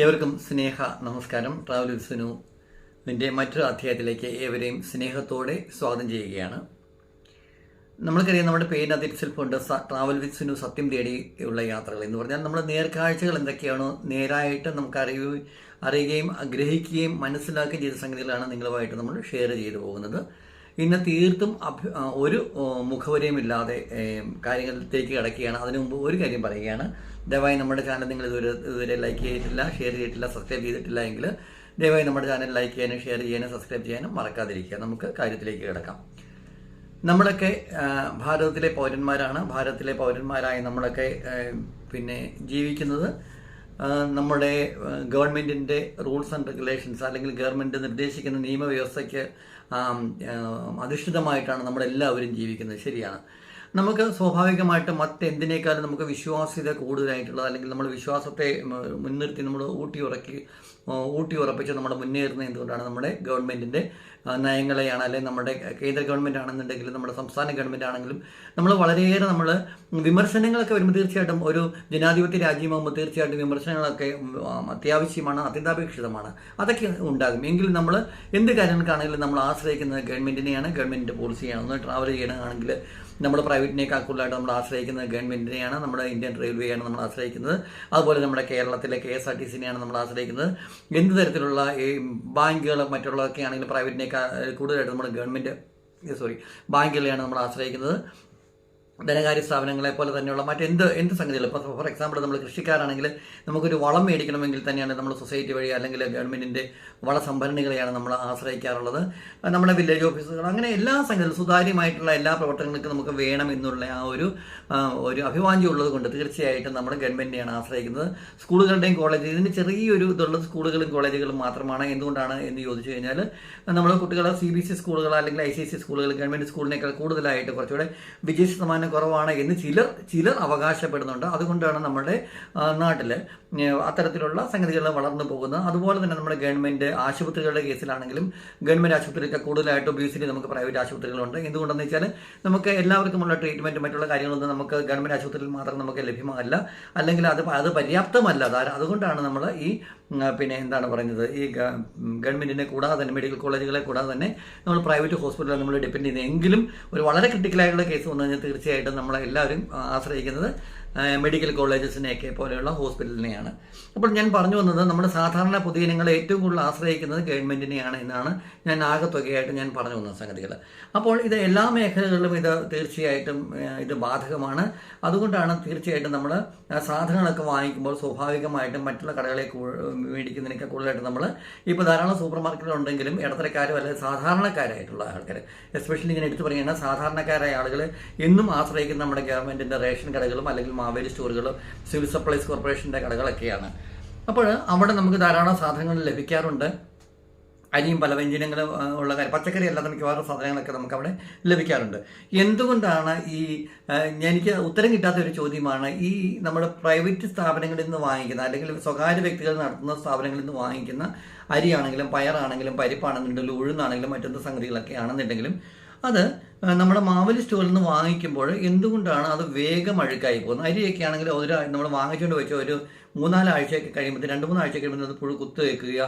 ഏവർക്കും സ്നേഹ നമസ്കാരം. ട്രാവൽ നിന്റെ മറ്റൊരു അധ്യായത്തിലേക്ക് ഏവരെയും സ്നേഹത്തോടെ സ്വാഗതം ചെയ്യുകയാണ്. നമ്മൾക്കറിയാം നമ്മുടെ പേരിനകത്ത് ഇറ്റ്സെൽഫുണ്ട് ട്രാവൽ വിസ്വനു സത്യം തേടിയുള്ള യാത്രകൾ എന്ന് പറഞ്ഞാൽ നമ്മുടെ നേർക്കാഴ്ചകൾ എന്തൊക്കെയാണോ നേരായിട്ട് നമുക്ക് അറിയുകയും അറിയുകയും ഗ്രഹിക്കുകയും മനസ്സിലാക്കുകയും ചെയ്ത സംഗതികളാണ് നിങ്ങളുമായിട്ട് നമ്മൾ ഷെയർ ചെയ്തു പോകുന്നത്. ഇന്ന് തീർത്തും ഒരു മുഖവരയും ഇല്ലാതെ കാര്യങ്ങളിലേക്ക് കിടക്കുകയാണ്. അതിനു മുമ്പ് ഒരു കാര്യം പറയുകയാണ്. ദയവായി നമ്മുടെ ചാനൽ നിങ്ങൾ ഇതുവരെ ഇതുവരെ ലൈക്ക് ചെയ്തിട്ടില്ല ഷെയർ ചെയ്തിട്ടില്ല സബ്സ്ക്രൈബ് ചെയ്തിട്ടില്ല എങ്കിൽ ദയവായി നമ്മുടെ ചാനൽ ലൈക്ക് ചെയ്യാനും ഷെയർ ചെയ്യാനും സബ്സ്ക്രൈബ് ചെയ്യാനും മറക്കാതിരിക്കുക. നമുക്ക് കാര്യത്തിലേക്ക് കിടക്കാം. നമ്മളൊക്കെ ഭാരതത്തിലെ പൗരന്മാരാണ്. ഭാരതത്തിലെ പൗരന്മാരായി നമ്മളൊക്കെ പിന്നെ ജീവിക്കുന്നത് നമ്മുടെ ഗവൺമെന്റിന്റെ റൂൾസ് ആൻഡ് റെഗുലേഷൻസ് അല്ലെങ്കിൽ ഗവൺമെന്റ് നിർദ്ദേശിക്കുന്ന നിയമവ്യവസ്ഥയ്ക്ക് അധിഷ്ഠിതമായിട്ടാണ് നമ്മളെല്ലാവരും ജീവിക്കുന്നത്. ശരിയാണ്. നമുക്ക് സ്വാഭാവികമായിട്ട് മറ്റെന്തിനേക്കാളും നമുക്ക് വിശ്വാസ്യത കൂടുതലായിട്ടുള്ളത് അല്ലെങ്കിൽ നമ്മൾ വിശ്വാസത്തെ മുൻനിർത്തി നമ്മൾ ഊട്ടി ഉറക്കി ഊട്ടി ഉറപ്പിച്ച് നമ്മൾ മുന്നേറുന്നത് എന്തുകൊണ്ടാണ്? നമ്മുടെ ഗവൺമെന്റിന്റെ നയങ്ങളെയാണ് അല്ലെങ്കിൽ നമ്മുടെ കേന്ദ്ര ഗവൺമെന്റ് ആണെന്നുണ്ടെങ്കിലും നമ്മുടെ സംസ്ഥാന ഗവൺമെന്റ് ആണെങ്കിലും നമ്മൾ വളരെയേറെ നമ്മൾ വിമർശനങ്ങളൊക്കെ വരുമ്പോൾ തീർച്ചയായിട്ടും ഒരു ജനാധിപത്യ രാജ്യമാകുമ്പോൾ തീർച്ചയായിട്ടും വിമർശനങ്ങളൊക്കെ അത്യാവശ്യമാണ് അത്യന്താപേക്ഷിതമാണ്. അതൊക്കെ ഉണ്ടാകും. എങ്കിലും നമ്മൾ എന്ത് കാര്യങ്ങൾക്കാണെങ്കിലും നമ്മൾ ആശ്രയിക്കുന്നത് ഗവൺമെന്റിനെയാണ് ഗവൺമെന്റിന്റെ പോളിസിയാണ് ഒന്ന് ട്രാവൽ ചെയ്യണമെങ്കിൽ നമ്മൾ പ്രൈവറ്റിനേക്കാൾ കൂടുതലായിട്ട് നമ്മൾ ആശ്രയിക്കുന്നത് ഗവൺമെന്റിനെയാണ് നമ്മുടെ ഇന്ത്യൻ റെയിൽവേയാണ് നമ്മൾ ആശ്രയിക്കുന്നത്. അതുപോലെ നമ്മുടെ കേരളത്തിലെ കെ എസ് ആർ ടി സിനെയാണ് നമ്മൾ ആശ്രയിക്കുന്നത്. എന്ത് തരത്തിലുള്ള ഈ ബാങ്കുകൾ മറ്റുള്ളതൊക്കെ ആണെങ്കിലും പ്രൈവറ്റിനേക്കാൾ കൂടുതലായിട്ട് നമ്മൾ ഗവൺമെന്റ് സോറി ബാങ്കുകളെയാണ് നമ്മൾ ആശ്രയിക്കുന്നത്. ധനകാര്യ സ്ഥാപനങ്ങളെ പോലെ തന്നെയുള്ള മറ്റെന്ത് എന്ത് സംഗതികൾ? ഇപ്പോൾ ഫോർ എക്സാമ്പിൾ നമ്മൾ കൃഷിക്കാരാണെങ്കിൽ നമുക്കൊരു വളം മേടിക്കണമെങ്കിൽ തന്നെയാണ് നമ്മൾ സൊസൈറ്റി വഴി അല്ലെങ്കിൽ ഗവൺമെന്റിന്റെ വള സംഭരണികളെയാണ് നമ്മൾ ആശ്രയിക്കാറുള്ളത് നമ്മുടെ വില്ലേജ് ഓഫീസുകൾ അങ്ങനെ എല്ലാ സംഗതികളും സുതാര്യമായിട്ടുള്ള എല്ലാ പ്രവർത്തനങ്ങൾക്കും നമുക്ക് വേണം എന്നുള്ള ആ ഒരു ഒരു അഭിവാഞ്ചി ഉള്ളത് കൊണ്ട് തീർച്ചയായിട്ടും നമ്മൾ ഗവൺമെന്റിനെയാണ് ആശ്രയിക്കുന്നത്. സ്കൂളുകളുടെയും കോളേജ് ഇതിന് ചെറിയൊരു ഇതുള്ളത് സ്കൂളുകളും കോളേജുകളും മാത്രമാണ്. എന്തുകൊണ്ടാണ് എന്ന് ചോദിച്ചു കഴിഞ്ഞാൽ നമ്മൾ കുട്ടികളെ സി ബി സി സ്കൂളുകൾ അല്ലെങ്കിൽ ഐ സി സി സ്കൂളുകൾ ഗവൺമെന്റ് സ്കൂളിനേക്കാൾ കൂടുതലായിട്ട് കുറച്ചുകൂടെ വിജയ ശതമാനം കുറവാണ് എന്ന് ചിലർ ചിലർ അവകാശപ്പെടുന്നുണ്ട്. അതുകൊണ്ടാണ് നമ്മുടെ നാട്ടിൽ അത്തരത്തിലുള്ള സംഗതികൾ വളർന്നു പോകുന്നത്. അതുപോലെ തന്നെ നമ്മുടെ ഗവൺമെന്റ് ആശുപത്രികളുടെ കേസിലാണെങ്കിലും ഗവൺമെന്റ് ആശുപത്രിയൊക്കെ കൂടുതലായിട്ട് ഒബിയസ്ലി നമുക്ക് പ്രൈവറ്റ് ആശുപത്രികളുണ്ട്. എന്തുകൊണ്ടെന്ന് വെച്ചാൽ നമുക്ക് എല്ലാവർക്കുമുള്ള ട്രീറ്റ്മെന്റ് മറ്റുള്ള കാര്യങ്ങളൊന്നും നമുക്ക് ഗവൺമെന്റ് ആശുപത്രിയിൽ മാത്രം നമുക്ക് ലഭ്യമല്ല. അല്ലെങ്കിൽ അത് അത് പര്യാപ്തമല്ല. അതുകൊണ്ടാണ് നമ്മൾ ഈ പിന്നെ എന്താണ് പറയുന്നത്? ഈ ഗവൺമെന്റിനെ കൂടാതെ തന്നെ മെഡിക്കൽ കോളേജുകളെ കൂടാതെ തന്നെ നമ്മൾ പ്രൈവറ്റ് ഹോസ്പിറ്റലിൽ നമ്മൾ ഡിപ്പെൻഡ് ചെയ്യുന്നത്. എങ്കിലും ഒരു വളരെ ക്രിട്ടിക്കലായിട്ടുള്ള കേസ് വന്നു കഴിഞ്ഞാൽ തീർച്ചയായിട്ടും നമ്മളെല്ലാവരും ആശ്രയിക്കുന്നത് മെഡിക്കൽ കോളേജസിനെയൊക്കെ പോലെയുള്ള ഹോസ്പിറ്റലിനെയാണ് അപ്പോൾ ഞാൻ പറഞ്ഞു വന്നത് നമ്മുടെ സാധാരണ പൊതുജനങ്ങൾ ഏറ്റവും കൂടുതൽ ആശ്രയിക്കുന്നത് ഗവൺമെന്റിനെയാണ് എന്നാണ് ഞാൻ ആകത്തുകയായിട്ട് ഞാൻ പറഞ്ഞു വന്ന സംഗതികൾ. അപ്പോൾ ഇത് എല്ലാ മേഖലകളിലും ഇത് തീർച്ചയായിട്ടും ഇത് ബാധകമാണ്. അതുകൊണ്ടാണ് തീർച്ചയായിട്ടും നമ്മൾ സാധനങ്ങളൊക്കെ വാങ്ങിക്കുമ്പോൾ സ്വാഭാവികമായിട്ടും മറ്റുള്ള കടകളെ മേടിക്കുന്നതിനൊക്കെ കൂടുതലായിട്ട് നമ്മൾ ഇപ്പോൾ ധാരാളം സൂപ്പർ മാർക്കറ്റുകൾ ഉണ്ടെങ്കിലും ഇടത്തരക്കാരും അല്ലെങ്കിൽ സാധാരണക്കാരായിട്ടുള്ള ആൾക്കാർ എസ്പെഷ്യലി ഇങ്ങനെ എടുത്തു പറയുന്ന സാധാരണക്കാരായ ആളുകൾ എന്നും ആശ്രയിക്കുന്ന നമ്മുടെ ഗവൺമെന്റിന്റെ റേഷൻ കടകളും അല്ലെങ്കിൽ മാവേലി സ്റ്റോറുകളും സിവിൽ സപ്ലൈസ് കോർപ്പറേഷന്റെ കടകളൊക്കെയാണ്. അപ്പോൾ അവിടെ നമുക്ക് ധാരാളം സാധനങ്ങൾ ലഭിക്കാറുണ്ട്. അരിയും പല വ്യഞ്ജനങ്ങളും ഉള്ള കാര്യം പച്ചക്കറി അല്ലാതെ മിക്കവാറും സാധനങ്ങളൊക്കെ നമുക്ക് അവിടെ ലഭിക്കാറുണ്ട്. എന്തുകൊണ്ടാണ് ഈ എനിക്ക് ഉത്തരം കിട്ടാത്ത ഒരു ചോദ്യമാണ് ഈ നമ്മുടെ പ്രൈവറ്റ് സ്ഥാപനങ്ങളിൽ നിന്ന് വാങ്ങിക്കുന്ന അല്ലെങ്കിൽ സ്വകാര്യ വ്യക്തികൾ നടത്തുന്ന സ്ഥാപനങ്ങളിൽ നിന്ന് വാങ്ങിക്കുന്ന അരിയാണെങ്കിലും പയറാണെങ്കിലും പരിപ്പാണെന്നുണ്ടെങ്കിലും ഉഴുന്നാണെങ്കിലും മറ്റെന്ത് സംഗതികളൊക്കെ ആണെന്നുണ്ടെങ്കിലും അത് നമ്മുടെ മാവലി സ്റ്റോറിൽ നിന്ന് വാങ്ങിക്കുമ്പോൾ എന്തുകൊണ്ടാണ് അത് വേഗം അഴുക്കായി പോകുന്നത്? അരിയൊക്കെ ആണെങ്കിൽ ഒരു നമ്മൾ വാങ്ങിച്ചുകൊണ്ട് വെച്ച ഒരു മൂന്നാലാഴ്ചയൊക്കെ കഴിയുമ്പോൾ രണ്ട് മൂന്നാഴ്ച കഴിയുമ്പോൾ അത് പുഴു കുത്തു വെക്കുക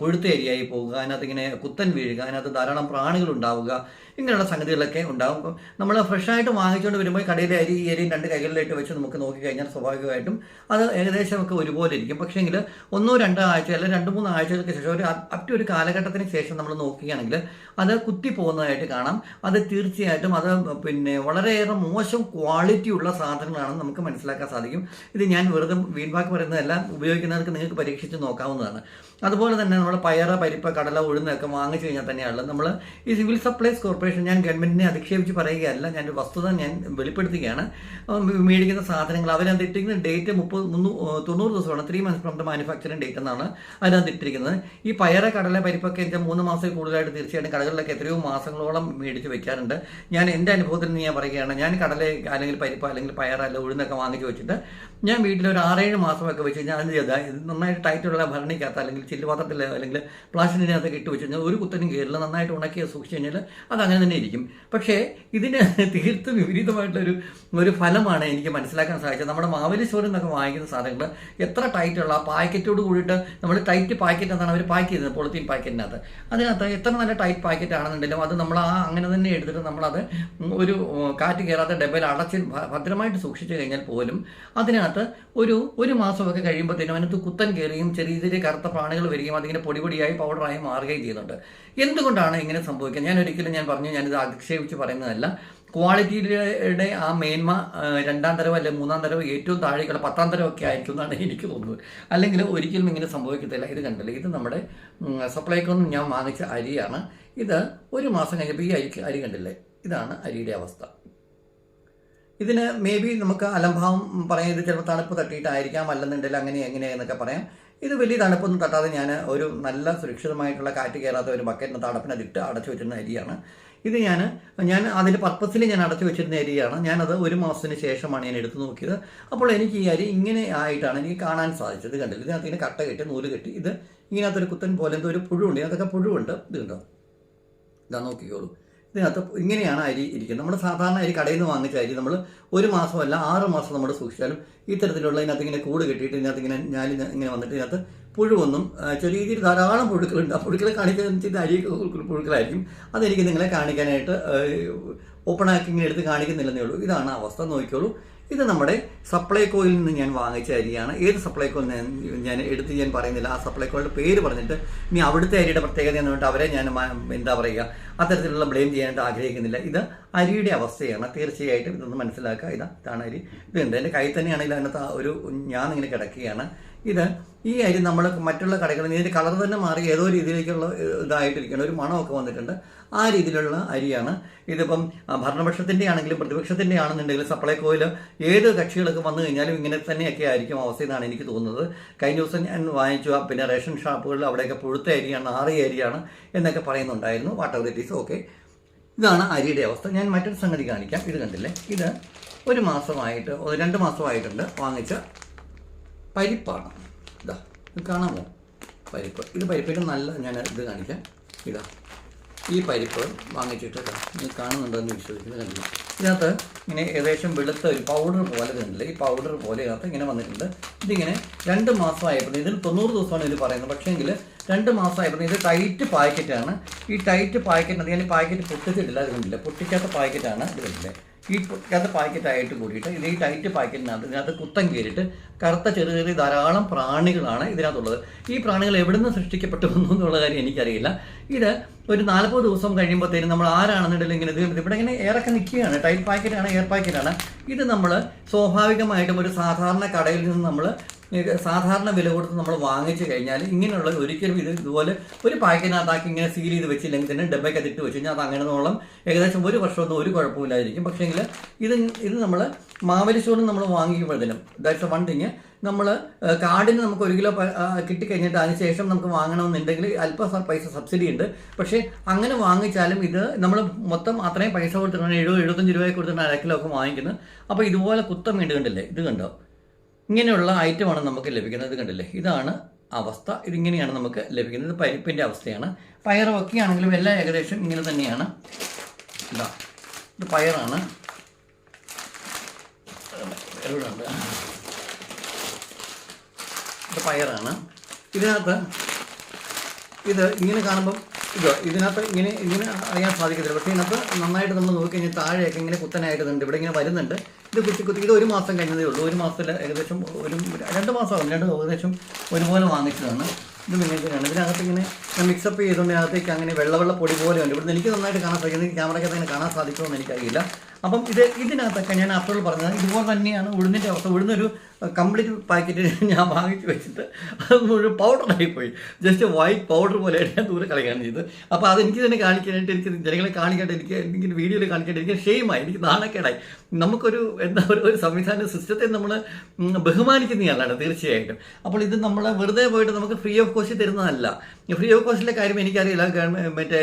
പുഴുത്ത ഏരിയയായി പോവുക അതിനകത്ത് ഇങ്ങനെ കുത്തൻ വീഴുക അതിനകത്ത് ധാരാളം പ്രാണികൾ ഉണ്ടാവുക ഇങ്ങനെയുള്ള സംഗതികളൊക്കെ ഉണ്ടാവും. അപ്പം നമ്മൾ ഫ്രഷായിട്ട് വാങ്ങിച്ചുകൊണ്ട് വരുമ്പോൾ കടയിലെ അരി ഈ അരിയും രണ്ട് കൈകളിലായിട്ട് വെച്ച് നമുക്ക് നോക്കിക്കഴിഞ്ഞാൽ സ്വാഭാവികമായിട്ടും അത് ഏകദേശം ഒക്കെ ഒരുപോലെ ഇരിക്കും. പക്ഷേങ്കിൽ ഒന്നോ രണ്ടോ ആഴ്ച അല്ലെങ്കിൽ രണ്ട് മൂന്ന് ആഴ്ചകൾക്ക് ശേഷം ഒരു അപ് ഒരു കാലഘട്ടത്തിന് ശേഷം നമ്മൾ നോക്കുകയാണെങ്കിൽ അത് കുത്തി പോകുന്നതായിട്ട് കാണാം. അത് തീർച്ചയായിട്ടും അത് പിന്നെ വളരെയേറെ മോശം ക്വാളിറ്റി ഉള്ള സാധനങ്ങളാണെന്ന് നമുക്ക് മനസ്സിലാക്കാൻ സാധിക്കും. ഇത് ഞാൻ വെറുതെ വീൺബാക്ക് പറയുന്നതല്ല ഉപയോഗിക്കുന്നവർക്ക് നിങ്ങൾക്ക് പരീക്ഷിച്ച് നോക്കാവുന്നതാണ്. അതുപോലെ തന്നെ നമ്മൾ പയർ പരിപ്പ് കടല ഉഴുന്നൊക്കെ വാങ്ങിച്ചു കഴിഞ്ഞാൽ തന്നെയാണല്ലോ. നമ്മൾ ഈ സിവിൽ സപ്ലൈസ് കോർപ്പറേഷൻ ഞാൻ ഗവൺമെന്റിനെ അധിക്ഷേപിച്ച് പറയുകയല്ല ഞാൻ വസ്തുത ഞാൻ വെളിപ്പെടുത്തുകയാണ്. മേടിക്കുന്ന സാധനങ്ങൾ അവരത് ഇട്ടിരിക്കുന്ന ഡേറ്റ് മുപ്പത് മുന്നൂ തൊണ്ണൂറ് ദിവസമാണ്. Three months from the manufacturing date എന്നാണ് അതിനകത്ത് ഇട്ടിരിക്കുന്നത്. ഈ പയർ കടല പരിപ്പൊക്കെ എനിക്ക് മൂന്ന് മാസത്തിൽ കൂടുതലായിട്ട് തീർച്ചയായിട്ടും കടകളിലൊക്കെ എത്രയോ മാസങ്ങളോളം മേടിച്ച് വെക്കാറുണ്ട്. ഞാൻ എന്റെ അനുഭവത്തിൽ നിന്ന് ഞാൻ പറയുകയാണ് ഞാൻ കടല അല്ലെങ്കിൽ പരിപ്പ് അല്ലെങ്കിൽ പയർ അല്ല ഉഴുന്നൊക്കെ വാങ്ങിച്ച് വെച്ചിട്ട് ഞാൻ വീട്ടിൽ ഒരു ആറേഴ് മാസം മാസമൊക്കെ വെച്ച് കഴിഞ്ഞാൽ അത് നന്നായിട്ട് ടൈറ്റുള്ള ഭരണിക്കകത്ത് അല്ലെങ്കിൽ ചില്ലുപാത്രത്തിൽ അല്ലെങ്കിൽ പ്ലാസ്റ്റിക്കിനകത്ത് ഇട്ട് വെച്ച് കഴിഞ്ഞാൽ ഒരു കുത്തനും കയറില്ല നന്നായിട്ട് ഉണക്കി സൂക്ഷിച്ച് കഴിഞ്ഞാൽ അത് അങ്ങനെ തന്നെ ഇരിക്കും. പക്ഷേ ഇതിന് തീർത്തും വിപരീതമായിട്ടൊരു ഒരു ഫലമാണ് എനിക്ക് മനസ്സിലാക്കാൻ സാധിച്ചത്. നമ്മുടെ മാവലി സ്റ്റോറിൽ നിന്നൊക്കെ വാങ്ങിക്കുന്ന സാധനങ്ങൾ എത്ര ടൈറ്റുള്ള ആ പാക്കറ്റോട് കൂടിയിട്ട് നമ്മൾ ടൈറ്റ് പാക്കറ്റ് എന്നാണ് അവർ പാക്ക് ചെയ്തത് പോളിത്തീൻ പാക്കറ്റിനകത്ത് അതിനകത്ത് എത്ര നല്ല ടൈറ്റ് പാക്കറ്റ് ആണെന്നുണ്ടെങ്കിലും അത് നമ്മൾ ആ അങ്ങനെ തന്നെ എടുത്തിട്ട് നമ്മളത് ഒരു കാറ്റ് കയറാത്ത ഡബയിൽ അടച്ച് ഭദ്രമായിട്ട് സൂക്ഷിച്ചു കഴിഞ്ഞാൽ പോലും അതിനകത്ത് ഒരു ഒരു മാസമൊക്കെ കഴിയുമ്പോഴത്തേനും അതിനകത്ത് കുത്തൻ കയറുകയും ചെറിയ ചെറിയ കറുത്ത പ്രാണികൾ വരികയും അതിങ്ങനെ പൊടി പൊടിയായി പൗഡറായി മാറുകയും ചെയ്യുന്നുണ്ട്. എന്തുകൊണ്ടാണ് ഇങ്ങനെ സംഭവിക്കുന്നത് ഞാൻ ഒരിക്കലും ഞാൻ പറഞ്ഞു ഞാനിത് ആക്ഷേപിച്ച് പറയുന്നതല്ല. ക്വാളിറ്റിയുടെ ആ മേന്മ രണ്ടാം തരവോ അല്ലെങ്കിൽ മൂന്നാം തരവോ ഏറ്റവും താഴേക്കുള്ള പത്താം തരവോ ഒക്കെ ആയിരിക്കും എന്നാണ് എനിക്ക് തോന്നുന്നത്. അല്ലെങ്കിൽ ഒരിക്കലും ഇങ്ങനെ സംഭവിക്കത്തില്ല. ഇത് കണ്ടില്ല? ഇത് നമ്മുടെ സപ്ലൈക്ക് സപ്ലൈക്കൊന്നും ഞാൻ വാങ്ങിച്ച അരിയാണ്. ഇത് ഒരു മാസം കഴിഞ്ഞപ്പോൾ ഈ അരിക്ക് അരി കണ്ടില്ലേ? ഇതാണ് അരിയുടെ അവസ്ഥ. ഇതിന് മേ ബി നമുക്ക് അലംഭാവം പറയുന്നത് ചിലപ്പോൾ തണുപ്പ് തട്ടിയിട്ടായിരിക്കാം അല്ലെന്നുണ്ടെങ്കിൽ അങ്ങനെ എങ്ങനെയെന്നൊക്കെ പറയാം. ഇത് വലിയ തണുപ്പൊന്നും തട്ടാതെ ഞാൻ ഒരു നല്ല സുരക്ഷിതമായിട്ടുള്ള കാറ്റ് കയറാത്ത ഒരു ബക്കറ്റിന് തണുപ്പിനതിട്ട് അടച്ചു വെച്ചിരുന്ന അരിയാണ്. ഇത് ഞാൻ ഞാൻ അതിന്റെ പർപ്പസിൽ ഞാൻ അടച്ചു വെച്ചിരുന്ന അരിയാണ്. ഞാനത് ഒരു മാസത്തിന് ശേഷമാണ് ഞാൻ എടുത്തു നോക്കിയത്. അപ്പോൾ എനിക്ക് ഈ അരി ഇങ്ങനെ ആയിട്ടാണ് എനിക്ക് കാണാൻ സാധിച്ചത്. കണ്ടില്ല? ഇതിനകത്ത് ഇങ്ങനെ കട്ട കെട്ടി നൂൽ കെട്ടി. ഇത് ഇങ്ങനത്തൊരു കുത്തൻ പോലെ എന്തോ ഒരു പുഴുണ്ട് ഇതിനകത്തൊക്കെ പുഴുണ്ട് ഇത് കണ്ടോ? ഇതാ നോക്കിക്കോളൂ. ഇതിനകത്ത് ഇങ്ങനെയാണ് അരി ഇരിക്കുന്നത്. നമ്മൾ സാധാരണ അരി കടയിൽ നിന്ന് വാങ്ങിച്ച അരി നമ്മൾ ഒരു മാസമല്ല ആറ് മാസം നമ്മൾ സൂക്ഷിച്ചാലും ഇത്തരത്തിലുള്ള ഇതിനകത്ത് ഇങ്ങനെ കൂട് കെട്ടിയിട്ട് ഇതിനകത്ത് ഇങ്ങനെ ഞാൻ ഇങ്ങനെ വന്നിട്ട് ഇതിനകത്ത് പുഴുവൊന്നും ചെറിയ രീതിയിൽ ധാരാളം പുഴുക്കളുണ്ട് ആ പുഴുക്കളെ കാണിക്കാൻ അരി പുഴുക്കളായിരിക്കും. അതെനിക്ക് നിങ്ങളെ കാണിക്കാനായിട്ട് ഓപ്പൺ ആക്കി ഇങ്ങനെ എടുത്ത് കാണിക്കുന്നില്ലെന്നേ ഉള്ളൂ. ഇതാണ് അവസ്ഥ നോക്കിക്കോളൂ. ഇത് നമ്മുടെ സപ്ലൈകോയിൽ നിന്ന് ഞാൻ വാങ്ങിച്ച അരിയാണ്. ഏത് സപ്ലൈകോ ഞാൻ ഞാൻ എടുത്ത് ഞാൻ പറയുന്നില്ല. ആ സപ്ലൈകോയുടെ പേര് പറഞ്ഞിട്ട് ഇനി അവിടുത്തെ അരിയുടെ പ്രത്യേകത എന്ന് പറഞ്ഞിട്ട് അവരെ ഞാൻ എന്താ പറയുക അത്തരത്തിലുള്ള ബ്ലെയിം ചെയ്യാനായിട്ട് ആഗ്രഹിക്കുന്നില്ല. ഇത് അരിയുടെ അവസ്ഥയാണ്. തീർച്ചയായിട്ടും ഇതൊന്ന് മനസ്സിലാക്കുക. ഇതാ ഇതാണ് അരി. ഇതുണ്ട് എന്റെ കൈ തന്നെയാണ് ഇതിനകത്ത് ഒരു ഞാൻ ഇങ്ങനെ കിടക്കുകയാണ്. ഇത് ഈ അരി നമ്മൾ മറ്റുള്ള കടകളിൽ ഇതിന്റെ കളർ തന്നെ മാറി ഏതോ രീതിയിലേക്കുള്ള ഇതായിട്ടിരിക്കണം ഒരു മണമൊക്കെ വന്നിട്ടുണ്ട്. ആ രീതിയിലുള്ള അരിയാണ്. ഇതിപ്പം ഭരണപക്ഷത്തിന്റെ ആണെങ്കിലും പ്രതിപക്ഷത്തിന്റെ ആണെന്നുണ്ടെങ്കിലും സപ്ലൈകോയിൽ ഏത് കക്ഷികളൊക്കെ വന്നു കഴിഞ്ഞാലും ഇങ്ങനെ തന്നെയൊക്കെ ആയിരിക്കും അവസ്ഥ എന്നാണ് എനിക്ക് തോന്നുന്നത്. കഴിഞ്ഞ ദിവസം ഞാൻ വാങ്ങിച്ചു പിന്നെ റേഷൻ ഷാപ്പുകളിൽ അവിടെയൊക്കെ പുഴുത്ത അരിയാണ് ആറിയ അരിയാണ് എന്നൊക്കെ പറയുന്നുണ്ടായിരുന്നു. Water it is okay. ഇതാണ് അരിയുടെ അവസ്ഥ. ഞാൻ മറ്റൊരു സംഗതി കാണിക്കാം. ഇത് കണ്ടില്ലേ? ഇത് ഒരു മാസമായിട്ട് രണ്ട് മാസമായിട്ടുണ്ട് വാങ്ങിച്ച പരിപ്പാണ്. ഇതാ ഇത് കാണാമോ? പരിപ്പ്. ഇത് പരിപ്പിന് നല്ല ഞാൻ ഇത് കാണിക്കാം. ഇതാ ഈ പരിപ്പ് വാങ്ങിച്ചിട്ട് ഇത് കാണുന്നുണ്ടോ എന്ന് വിശ്വസിക്കുന്നത് കണ്ടില്ല. ഇതിനകത്ത് ഇങ്ങനെ ഏകദേശം വെളുത്ത ഒരു പൗഡർ പോലെ കണ്ടില്ല? ഈ പൗഡർ പോലെ ഇതിനകത്ത് ഇങ്ങനെ വന്നിട്ടുണ്ട്. ഇതിങ്ങനെ രണ്ട് മാസമായപ്പോൾ ഇതിൽ തൊണ്ണൂറ് ദിവസമാണ് ഇതിൽ പറയുന്നത്. പക്ഷേങ്കിൽ രണ്ട് മാസമായിരുന്നു ഇത് ടൈറ്റ് പാക്കറ്റാണ് ഈ ടൈറ്റ് പാക്കറ്റ് ഞാൻ പാക്കറ്റ് പൊട്ടിച്ചിട്ടില്ല അത് പൊട്ടിക്കാത്ത പാക്കറ്റാണ് ഇത് കണ്ടില്ലേ ഈ പൊട്ടിക്കാത്ത പാക്കറ്റായിട്ട് കൂടിയിട്ട് ഇത് ഈ ടൈറ്റ് പാക്കറ്റിനകത്ത് ഇതിനകത്ത് കുത്തം കയറിയിട്ട് കറുത്ത ചെറിയ ചെറിയ ധാരാളം പ്രാണികളാണ് ഇതിനകത്തുള്ളത്. ഈ പ്രാണികൾ എവിടെ നിന്ന് സൃഷ്ടിക്കപ്പെട്ടു വന്നു എന്നുള്ള കാര്യം എനിക്കറിയില്ല. ഇത് ഒരു നാൽപ്പത് ദിവസം കഴിയുമ്പോഴത്തേനും നമ്മൾ ആരാണെന്നുണ്ടെങ്കിൽ ഇങ്ങനെ ഇത് ഇവിടെ ഇങ്ങനെ ഏറൊക്കെ നിൽക്കുകയാണ്. ടൈറ്റ് പാക്കറ്റാണ് എയർ പാക്കറ്റാണ് ഇത് നമ്മൾ സ്വാഭാവികമായിട്ടും ഒരു സാധാരണ കടയിൽ നിന്ന് നമ്മൾ സാധാരണ വില കൊടുത്ത് നമ്മൾ വാങ്ങിച്ചു കഴിഞ്ഞാൽ ഇങ്ങനെയുള്ള ഒരിക്കലും ഇത് ഇതുപോലെ ഒരു പാക്കിനകത്താക്കി ഇങ്ങനെ സീൽ ചെയ്ത് വെച്ചില്ലെങ്കിൽ തന്നെ ഡബ്ബയ്ക്കകത്ത് ഇട്ട് വെച്ച് കഴിഞ്ഞാൽ അത് അങ്ങനെ നോളം ഏകദേശം ഒരു വർഷമൊന്നും ഒരു കുഴപ്പമില്ലായിരിക്കും. പക്ഷേങ്കിൽ ഇത് ഇത് നമ്മൾ മാവലി സ്റ്റോറിൽ നമ്മൾ വാങ്ങിക്കുമ്പോഴത്തേനും ദാറ്റ്സ് വൺ തിങ് നമ്മൾ കാർഡിന് നമുക്ക് ഒരു കിലോ കിട്ടിക്കഴിഞ്ഞിട്ട് അതിന് ശേഷം നമുക്ക് വാങ്ങണമെന്നുണ്ടെങ്കിൽ അല്പം പൈസ സബ്സിഡി ഉണ്ട്. പക്ഷേ അങ്ങനെ വാങ്ങിച്ചാലും ഇത് നമ്മൾ മൊത്തം അത്രയും പൈസ കൊടുത്തിട്ടാണ് എഴുപത് എഴുപത്തഞ്ച് രൂപയൊക്കെ കൊടുത്തിട്ടാണ് അര കിലോ ഒക്കെ വാങ്ങിക്കുന്നത്. അപ്പോൾ ഇതുപോലെ കുത്തം വീണ്ടും കണ്ടില്ലേ? ഇത് കണ്ടോ? ഇങ്ങനെയുള്ള ഐറ്റമാണ് നമുക്ക് ലഭിക്കുന്നത് കണ്ടില്ലേ? ഇതാണ് അവസ്ഥ. ഇതിങ്ങനെയാണ് നമുക്ക് ലഭിക്കുന്നത്. പരിപ്പിന്റെ അവസ്ഥയാണ്. പയറൊക്കെ ആണെങ്കിലും എല്ലാം ഏകദേശം ഇങ്ങനെ തന്നെയാണ്. ഇതാ ഇത് പയറാണ്. ഇത് പയറാണ്. ഇതിനകത്ത് ഇത് ഇങ്ങനെ കാണുമ്പം ഇത് ഇതിനകത്ത് ഇങ്ങനെ ഇങ്ങനെ അറിയാൻ സാധിക്കത്തില്ല. പക്ഷേ ഇതിനകത്ത് നന്നായിട്ട് നമ്മൾ നോക്കി കഴിഞ്ഞാൽ താഴെയൊക്കെ ഇങ്ങനെ കുത്തനായിട്ട് ഉണ്ട് ഇവിടെ ഇങ്ങനെ വരുന്നുണ്ട്. ഇത് കുത്തി കുത്തി ഇത് ഒരു മാസം കഴിഞ്ഞതേ ഉള്ളൂ. ഒരു മാസത്തിൽ ഏകദേശം ഒരു രണ്ട് മാസമാകും രണ്ട് ഏകദേശം ഒരുപോലെ വാങ്ങിച്ചതാണ്. ഇത് ഇങ്ങനെയൊക്കെയാണ് ഇതിനകത്ത് ഇങ്ങനെ ഞാൻ മിക്സപ്പ് ചെയ്തുകൊണ്ട് അകത്തേക്ക് അങ്ങനെ വെള്ള വെള്ള പൊടി പോലെ ഉണ്ട്. ഇവിടുന്ന് എനിക്ക് നന്നായിട്ട് കാണാൻ സാധിക്കുന്നത് എനിക്ക് ക്യാമറയ്ക്കകത്ത് അങ്ങനെ കാണാൻ സാധിക്കുമെന്ന് എനിക്കറിയില്ല. അപ്പം ഇത് ഇതിനകത്തൊക്കെ ഞാൻ അപ്പോൾ പറഞ്ഞത് ഇതുപോലെ തന്നെയാണ് ഉഴുന്നിന്റെ അവസ്ഥ. ഉഴുന്നൊരു കംപ്ലീറ്റ് പാക്കറ്റ് ഞാൻ വാങ്ങിച്ച് വെച്ചിട്ട് അത് മുഴുവൻ പൗഡറായി പോയി. ജസ്റ്റ് വൈറ്റ് പൗഡർ പോലെ ഞാൻ ദൂരെ കളയാണ് ചെയ്തത്. അപ്പോൾ അത് എനിക്ക് തന്നെ കാണിക്കാനായിട്ട് എനിക്ക് ജനങ്ങളെ കാണിക്കാനായിട്ട് എനിക്ക് എനിക്ക് വീഡിയോയിൽ കാണിക്കാനായിട്ട് എനിക്ക് ഷെയിമായി എനിക്ക് നാണക്കേടായി. നമുക്കൊരു എന്താ പറയുക ഒരു സംവിധാന സിസ്റ്റത്തെ നമ്മൾ ബഹുമാനിക്കുന്നതാണ് തീർച്ചയായിട്ടും. അപ്പോൾ ഇത് നമ്മൾ വെറുതെ പോയിട്ട് നമുക്ക് ഫ്രീ ഓഫ് കോസ്റ്റ് തരുന്നതല്ല. ഫ്രീ ഓഫ് കോസ്റ്റിലെ കാര്യം എനിക്കറിയില്ല. മറ്റേ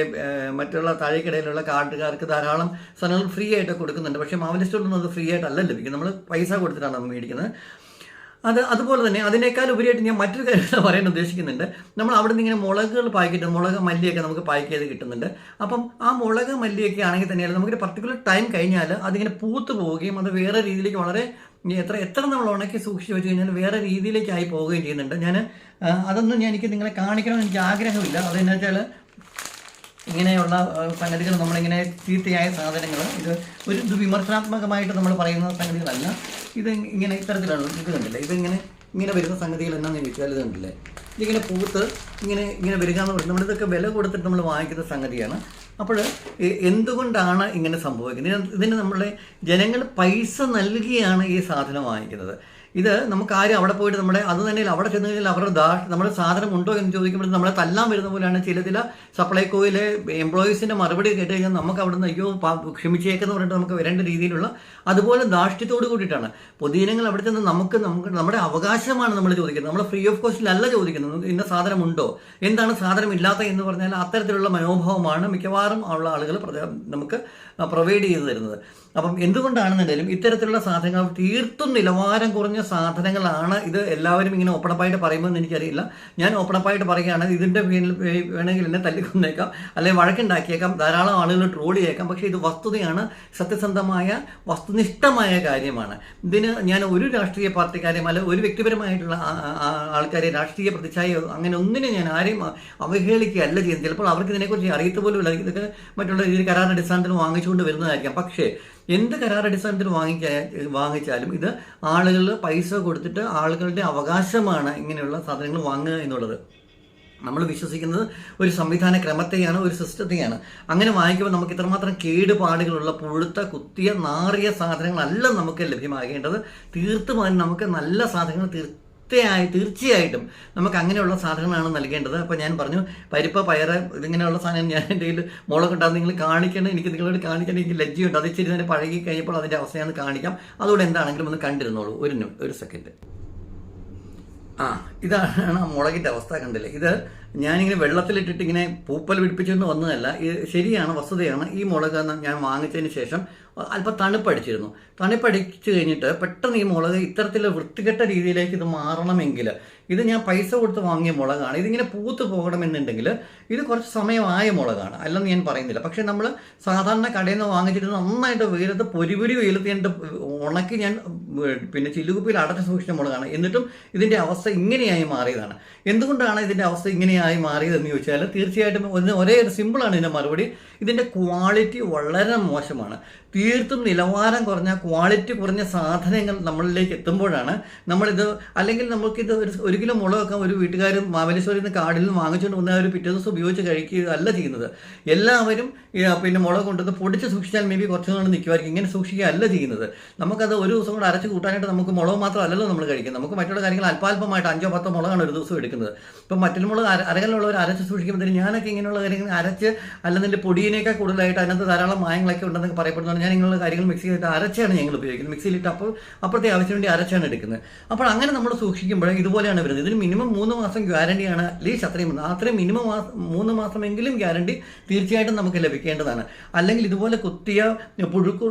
മറ്റുള്ള താഴേക്കിടയിലുള്ള കാർഡുകാർക്ക് ധാരാളം സാധനങ്ങൾ ഫ്രീ ആയിട്ട് കൊടുക്കുന്നുണ്ട്. പക്ഷേ മാവിന്റെ സ്റ്റോറിൽ അത് ഫ്രീ ആയിട്ടല്ല ലഭിക്കും നമ്മൾ പൈസ കൊടുത്തിട്ടാണ് നമ്മൾ മേടിക്കുന്നത്. അത് അതുപോലെ തന്നെ അതിനേക്കാൾ ഉപരിയായിട്ട് ഞാൻ മറ്റൊരു കാര്യം പറയാൻ ഉദ്ദേശിക്കുന്നുണ്ട്. നമ്മൾ അവിടെ നിന്ന് ഇങ്ങനെ മുളകുകൾ പായ്ക്കിട്ട് മുളക് മല്ലിയൊക്കെ നമുക്ക് പായ്ക്ക് ചെയ്ത് കിട്ടുന്നുണ്ട്. അപ്പം ആ മുളക് മല്ലിയൊക്കെ ആണെങ്കിൽ തന്നെയാണ് നമുക്കൊരു പർട്ടിക്കുലർ ടൈം കഴിഞ്ഞാൽ അതിങ്ങനെ പൂത്ത് പോവുകയും അത് വേറെ രീതിയിലേക്ക് വളരെ ഇനി എത്ര എത്ര നമ്മൾ ഉണക്കി സൂക്ഷിച്ച് വെച്ച് കഴിഞ്ഞാൽ വേറെ രീതിയിലേക്കായി പോവുകയും ചെയ്യുന്നുണ്ട്. ഞാൻ അതൊന്നും ഞാൻ എനിക്ക് നിങ്ങളെ കാണിക്കണമെന്ന് എനിക്ക് ആഗ്രഹമില്ല. അതെന്നു വെച്ചാൽ ഇങ്ങനെയുള്ള സംഗതികൾ നമ്മളിങ്ങനെ ചീത്തയായ സാധനങ്ങൾ ഇത് ഒരു വിമർശനാത്മകമായിട്ട് നമ്മൾ പറയുന്ന സംഗതികളല്ല. ഇത് ഇങ്ങനെ ഇത്തരത്തിലാണ് ഇത് കണ്ടില്ലേ? ഇതിങ്ങനെ ഇങ്ങനെ വരുന്ന സംഗതികൾ എന്നാന്ന് ചോദിച്ചാൽ ഇത് കണ്ടില്ലേ ഇതിങ്ങനെ പൂത്ത് ഇങ്ങനെ ഇങ്ങനെ വരിക എന്ന് പറയുന്നത് നമ്മളിതൊക്കെ വില കൊടുത്തിട്ട് നമ്മൾ വാങ്ങിക്കുന്ന സംഗതിയാണ്. അപ്പോൾ എന്തുകൊണ്ടാണ് ഇങ്ങനെ സംഭവിക്കുന്നത്? ഇതിന് നമ്മളെ ജനങ്ങൾ പൈസ നൽകിയാണ് ഈ സാധനം വാങ്ങിക്കുന്നത്. ഇത് നമുക്ക് ആരും അവിടെ പോയിട്ട് നമ്മുടെ അത് തന്നെ അവിടെ ചെന്ന് കഴിഞ്ഞാൽ അവരുടെ ദാ നമ്മുടെ സാധനം ഉണ്ടോ എന്ന് ചോദിക്കുമ്പോൾ നമ്മളെ തല്ലാൻ വരുന്ന പോലെയാണ് ചില ചില സപ്ലൈകോയിലെ എംപ്ലോയീസിന്റെ മറുപടി കേട്ട് കഴിഞ്ഞാൽ നമുക്ക് അവിടെ നിന്ന് അയ്യോ ക്ഷമിച്ചേക്കെന്ന് പറഞ്ഞിട്ട് നമുക്ക് വരേണ്ട രീതിയിലുള്ള അതുപോലെ ധാർഷ്ട്യത്തോട് കൂടിയിട്ടാണ്. പൊതുജനങ്ങൾ അവിടെ ചെന്ന് നമുക്ക് നമുക്ക് നമ്മുടെ അവകാശമാണ് നമ്മൾ ചോദിക്കുന്നത്. നമ്മൾ ഫ്രീ ഓഫ് കോസ്റ്റിലല്ല ചോദിക്കുന്നത്. ഇന്ന സാധനം ഉണ്ടോ എന്താണ് സാധനം ഇല്ലാത്ത എന്ന് പറഞ്ഞാൽ അത്തരത്തിലുള്ള മനോഭാവമാണ് മിക്കവാറും ഉള്ള ആളുകൾ നമുക്ക് പ്രൊവൈഡ് ചെയ്തു തരുന്നത്. അപ്പം എന്തുകൊണ്ടാണെന്നുണ്ടെങ്കിലും ഇത്തരത്തിലുള്ള സാധനങ്ങൾ തീർത്തും നിലവാരം കുറഞ്ഞ സാധനങ്ങളാണ് ഇത് എല്ലാവരും ഇങ്ങനെ ഓപ്പണപ്പായിട്ട് പറയുമ്പോൾ എനിക്കറിയില്ല. ഞാൻ ഓപ്പണപ്പായിട്ട് പറയുകയാണ് ഇതിന്റെ വേണമെങ്കിൽ എന്നെ തല്ലിക്കൊന്നേക്കാം അല്ലെങ്കിൽ വഴക്കുണ്ടാക്കിയേക്കാം ധാരാളം ആളുകൾ ട്രോൾ ചെയ്യേക്കാം പക്ഷേ ഇത് വസ്തുതയാണ് സത്യസന്ധമായ വസ്തുനിഷ്ഠമായ കാര്യമാണ്. ഇതിന് ഞാൻ ഒരു രാഷ്ട്രീയ പാർട്ടിക്കാരെയും അല്ല ഒരു വ്യക്തിപരമായിട്ടുള്ള ആൾക്കാരെ രാഷ്ട്രീയ പ്രതിച്ഛായ അങ്ങനെ ഒന്നിനെ ഞാൻ ആരെയും അവഹേളിക്കുകയല്ല ചെയ്യുന്നത്. ചിലപ്പോൾ അവർക്ക് ഇതിനെക്കുറിച്ച് അറിയത്ത് പോലും ഇതൊക്കെ മറ്റുള്ള രീതിയിൽ കരാർ അടിസ്ഥാനത്തിൽ വാങ്ങിച്ചുകൊണ്ട് വരുന്നതായിരിക്കാം. പക്ഷേ എന്ത് കരാർ അടിസ്ഥാനത്തിൽ വാങ്ങിക്കാ വാങ്ങിച്ചാലും ഇത് ആളുകൾ പൈസ കൊടുത്തിട്ട് ആളുകളുടെ അവകാശമാണ് ഇങ്ങനെയുള്ള സാധനങ്ങൾ വാങ്ങുക എന്നുള്ളത്. നമ്മൾ വിശ്വസിക്കുന്നത് ഒരു സംവിധാന ക്രമത്തെയാണ് ഒരു സിസ്റ്റത്തെയാണ്. അങ്ങനെ വാങ്ങിക്കുമ്പോൾ നമുക്ക് ഇത്രമാത്രം കേടുപാടുകളുള്ള പുഴുത്ത കുത്തിയ നാറിയ സാധനങ്ങളല്ല നമുക്ക് ലഭ്യമാകേണ്ടത്. തീർത്തുമായും നമുക്ക് നല്ല സാധനങ്ങൾ തീർച്ചയായി തീർച്ചയായിട്ടും നമുക്ക് അങ്ങനെയുള്ള സാധനങ്ങളാണ് നൽകേണ്ടത്. അപ്പോൾ ഞാൻ പറഞ്ഞു പരിപ്പ് പയറ് ഇതിങ്ങനെയുള്ള സാധനം ഞാൻ എന്റെ കയ്യിൽ മുളക് ഉണ്ടാകും നിങ്ങൾ കാണിക്കണം എനിക്ക് നിങ്ങളോട് കാണിക്കണം എനിക്ക് ലജ്ജയുണ്ട്. അത് ഇച്ചിരി തന്നെ പഴകി കഴിഞ്ഞപ്പോൾ അതിന്റെ അവസ്ഥയാണ് കാണിക്കാം. അതുകൊണ്ട് എന്താണെങ്കിലും ഒന്ന് കണ്ടിരുന്നോളൂ. ഒരു ഒരു സെക്കൻഡ് ആ ഇതാണ് ആ മുളകിന്റെ അവസ്ഥ കണ്ടില്ലേ? ഇത് ഞാനിങ്ങനെ വെള്ളത്തിലിട്ടിട്ട് ഇങ്ങനെ പൂപ്പൽ പിടിപ്പിച്ചുകൊണ്ട് വന്നതല്ല ഇത് ശരിയാണ് വസ്തുതയാണ്. ഈ മുളക് ഞാൻ വാങ്ങിച്ചതിന് ശേഷം അല്പം തണുപ്പടിച്ചിരുന്നു തണുപ്പടിച്ച് കഴിഞ്ഞിട്ട് പെട്ടെന്ന് ഈ മുളക് ഇത്തരത്തിൽ വൃത്തികെട്ട രീതിയിലേക്ക് ഇത് മാറണമെങ്കിൽ ഇത് ഞാൻ പൈസ കൊടുത്ത് വാങ്ങിയ മുളകാണ്. ഇതിങ്ങനെ പൂത്ത് പോകണമെന്നുണ്ടെങ്കിൽ ഇത് കുറച്ച് സമയമായ മുളകാണ്. അല്ലെന്ന് ഞാൻ പറയുന്നില്ല. പക്ഷേ നമ്മൾ സാധാരണ കടയിൽ നിന്ന് വാങ്ങിച്ചിട്ട് നന്നായിട്ട് വെയിലത്ത് പൊരിപൊരി വെയിലത്ത് ഞാൻ ഉണക്കി ഞാൻ പിന്നെ ചില്ലുകുപ്പിയിൽ അടച്ച് സൂക്ഷിച്ച മുളകാണ്. എന്നിട്ടും ഇതിന്റെ അവസ്ഥ ഇങ്ങനെയായി മാറിയതാണ്. എന്തുകൊണ്ടാണ് ഇതിന്റെ അവസ്ഥ ഇങ്ങനെയായി മാറിയതെന്ന് ചോദിച്ചാൽ തീർച്ചയായിട്ടും ഒന്ന് ഒരേ ഒരു സിമ്പിളാണ് ഇതിന്റെ മറുപടി. ഇതിന്റെ ക്വാളിറ്റി വളരെ മോശമാണ്. തീർത്തും നിലവാരം കുറഞ്ഞ ക്വാളിറ്റി കുറഞ്ഞ സാധനങ്ങൾ നമ്മളിലേക്ക് എത്തുമ്പോഴാണ് നമ്മളിത് അല്ലെങ്കിൽ നമുക്കിത് ഒരു ഒരു കിലോ മുളകൊക്കെ ഒരു വീട്ടുകാർ മാവേലിശ്വരിൽ നിന്ന് കാടിൽ നിന്ന് വാങ്ങിച്ചുകൊണ്ട് വന്ന ഒരു പിറ്റേ ദിവസം ഉപയോഗിച്ച് കഴിക്കുക അല്ല ചെയ്യുന്നത്. എല്ലാവരും പിന്നെ മുളക് കൊണ്ടുവന്ന് പൊടിച്ച് സൂക്ഷിച്ചാൽ മേ ബി കുറച്ച് നാൾ നിൽക്കുമായിരിക്കും ഇങ്ങനെ സൂക്ഷിക്കുക അല്ല ചെയ്യുന്നത്. നമുക്കത് ഒരു ദിവസം കൂടെ അരച്ച് കൂട്ടാനായിട്ട് നമുക്ക് മുളക് മാത്രമല്ലല്ലോ നമ്മൾ കഴിക്കുന്നത്. നമുക്ക് മറ്റുള്ള കാര്യങ്ങൾ അല്പാൽപമായിട്ട് അഞ്ചോ പത്തോ മുളകാണ് ഒരു ദിവസം എടുക്കുന്നത്. ഇപ്പം മറ്റുള്ള മുളക് അര അരകലുള്ളവർ അരച്ച് സൂക്ഷിക്കുമ്പോഴത്തേക്കും ഞാനൊക്കെ ഇങ്ങനെയുള്ള കാര്യങ്ങൾ അരച്ച് അല്ലെന്നിന്റെ പൊടിയിനേക്കാൾ കൂടുതലായിട്ട് അതിനകത്ത് ധാരാളം മായങ്ങളൊക്കെ ഉണ്ടെന്നൊക്കെ പറയപ്പെടുന്നതാണ് ഞാൻ ഇങ്ങനെയുള്ള കാര്യങ്ങൾ മിക്സ് ചെയ്തിട്ട് അരച്ചാണ് ഞങ്ങൾ ഉപയോഗിക്കുന്നത്. മിക്സിയിൽ ഇട്ട് അപ്പോൾ അപ്പുറത്തെ ആവശ്യം വേണ്ടി അരച്ചാണ് എടുക്കുന്നത്. അപ്പോൾ അങ്ങനെ നമ്മൾ സൂക്ഷിക്കുമ്പോൾ ഇതുപോലെയാണ് വരുന്നത്. ഇതിന് മിനിമം മൂന്ന് മാസം ഗ്യാരണ്ടിയാണ് അറ്റ്ലീസ്റ്റ് അത്രയും അത്രയും മിനിമം മൂന്ന് മാസമെങ്കിലും ഗ്യാരണ്ടി തീർച്ചയായിട്ടും നമുക്ക് ലഭിക്കേണ്ടതാണ്. അല്ലെങ്കിൽ ഇതുപോലെ കുത്തിയ പുഴുക്കു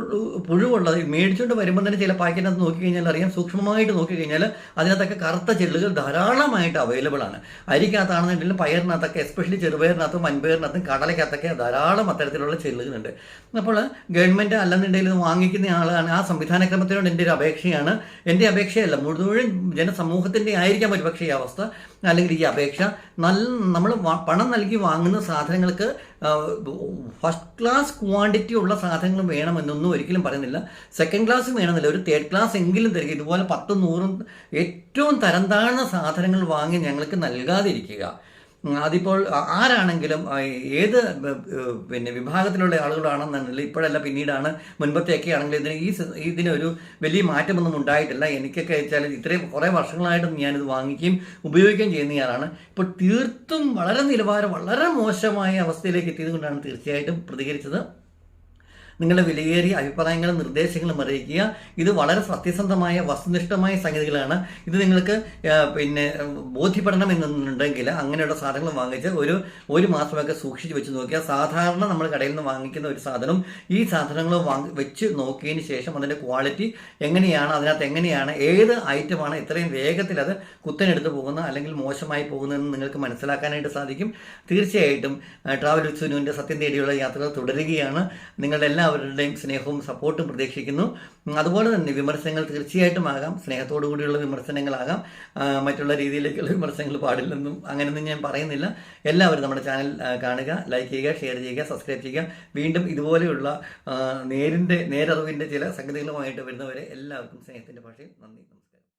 പുഴുവുള്ളത് മേടിച്ചുകൊണ്ട് വരുമ്പോൾ തന്നെ ചില പാക്കറ്റിനകത്ത് നോക്കിക്കഴിഞ്ഞാൽ അറിയാം. സൂക്ഷ്മമായിട്ട് നോക്കി കഴിഞ്ഞാൽ അതിനകത്തൊക്കെ കറുത്ത ചെല്ലുകൾ ധാരാളമായിട്ട് അവൈലബിൾ ആണ്. അരിക്കകത്താണെന്നുണ്ടെങ്കിലും പയറിനകത്തൊക്കെ എസ്പെഷ്യലി ചെറുപയറിനകത്തും വൻപയറിനകത്തും കടലക്കകത്തൊക്കെ ധാരാളം അത്തരത്തിലുള്ള ചെല്ലുകളുണ്ട് അപ്പോൾ ഗവൺമെന്റ് അല്ലെന്നുണ്ടെങ്കിൽ വാങ്ങിക്കുന്ന ആളാണ്. ആ സംവിധാനക്രമത്തിനോട് എന്റെ ഒരു അപേക്ഷയാണ്. എന്റെ അപേക്ഷയല്ല മുഴുവൻ ജനസമൂഹത്തിന്റെ ആയിരിക്കാം ഒരു പക്ഷേ ഈ അവസ്ഥ. അല്ലെങ്കിൽ ഈ അപേക്ഷ നല്ല നമ്മൾ പണം നൽകി വാങ്ങുന്ന സാധനങ്ങൾക്ക് ഫസ്റ്റ് ക്ലാസ് ക്വാണ്ടിറ്റി ഉള്ള സാധനങ്ങൾ വേണമെന്നൊന്നും ഒരിക്കലും പറയുന്നില്ല. സെക്കൻഡ് ക്ലാസ് വേണമെന്നില്ല. ഒരു തേർഡ് ക്ലാസ് എങ്കിലും തരിക. ഇതുപോലെ പത്തും നൂറും ഏറ്റവും തരം താഴ്ന്ന സാധനങ്ങൾ വാങ്ങി ഞങ്ങൾക്ക് നൽകാതിരിക്കുക. അതിപ്പോൾ ആരാണെങ്കിലും ഏത് പിന്നെ വിഭാഗത്തിലുള്ള ആളുകളാണെന്നുണ്ടെങ്കിൽ ഇപ്പോഴല്ല പിന്നീടാണ് മുൻപത്തെയൊക്കെ ആണെങ്കിൽ ഇതിന് ഈ ഇതിനൊരു വലിയ മാറ്റമൊന്നും ഉണ്ടായിട്ടില്ല. എനിക്കൊക്കെ വെച്ചാൽ ഇത്രയും കുറേ വർഷങ്ങളായിട്ടും ഞാനിത് വാങ്ങിക്കുകയും ഉപയോഗിക്കുകയും ചെയ്യുന്നയാളാണ് ഇപ്പോൾ തീർത്തും വളരെ നിലവാരം വളരെ മോശമായ അവസ്ഥയിലേക്ക് എത്തിയത് കൊണ്ടാണ് തീർച്ചയായിട്ടും പ്രതികരിച്ചത്. നിങ്ങളുടെ വിലയേറിയ അഭിപ്രായങ്ങളും നിർദ്ദേശങ്ങളും അറിയിക്കുക. ഇത് വളരെ സത്യസന്ധമായ വസ്തുനിഷ്ഠമായ സംഗതികളാണ്. ഇത് നിങ്ങൾക്ക് പിന്നെ ബോധ്യപ്പെടണം എന്നുണ്ടെങ്കിൽ അങ്ങനെയുള്ള സാധനങ്ങൾ വാങ്ങിച്ച് ഒരു ഒരു മാസമൊക്കെ സൂക്ഷിച്ച് വെച്ച് നോക്കിയാൽ സാധാരണ നമ്മൾ കടയിൽ നിന്ന് വാങ്ങിക്കുന്ന ഒരു സാധനം ഈ സാധനങ്ങൾ വാങ്ങി വെച്ച് നോക്കിയതിന് ശേഷം അതിന്റെ ക്വാളിറ്റി എങ്ങനെയാണ് അതിനകത്ത് എങ്ങനെയാണ് ഏത് ഐറ്റമാണ് ഇത്രയും വേഗത്തിൽ അത് കുത്തനെടുത്ത് പോകുന്ന അല്ലെങ്കിൽ മോശമായി പോകുന്നതെന്ന് നിങ്ങൾക്ക് മനസ്സിലാക്കാനായിട്ട് സാധിക്കും. തീർച്ചയായിട്ടും ട്രാവൽ വിത്ത് സുനുവിന്റെ സത്യം തേടിയുള്ള യാത്രകൾ തുടരുകയാണ്. നിങ്ങളുടെ എല്ലാവരുടെയും സ്നേഹവും സപ്പോർട്ടും പ്രതീക്ഷിക്കുന്നു. അതുപോലെ തന്നെ വിമർശനങ്ങൾ തീർച്ചയായിട്ടും ആകാം. സ്നേഹത്തോടു കൂടിയുള്ള വിമർശനങ്ങളാകാം. മറ്റുള്ള രീതിയിലേക്കുള്ള വിമർശനങ്ങൾ പാടില്ലെന്നും അങ്ങനെയൊന്നും ഞാൻ പറയുന്നില്ല. എല്ലാവരും നമ്മുടെ ചാനൽ കാണുക ലൈക്ക് ചെയ്യുക ഷെയർ ചെയ്യുക സബ്സ്ക്രൈബ് ചെയ്യുക. വീണ്ടും ഇതുപോലെയുള്ള നേരിന്റെ നേരറിവിന്റെ ചില സംഗതികളുമായിട്ട് വരുന്നവരെ എല്ലാവർക്കും സ്നേഹത്തിന്റെ ഭാഷയിൽ നന്ദി.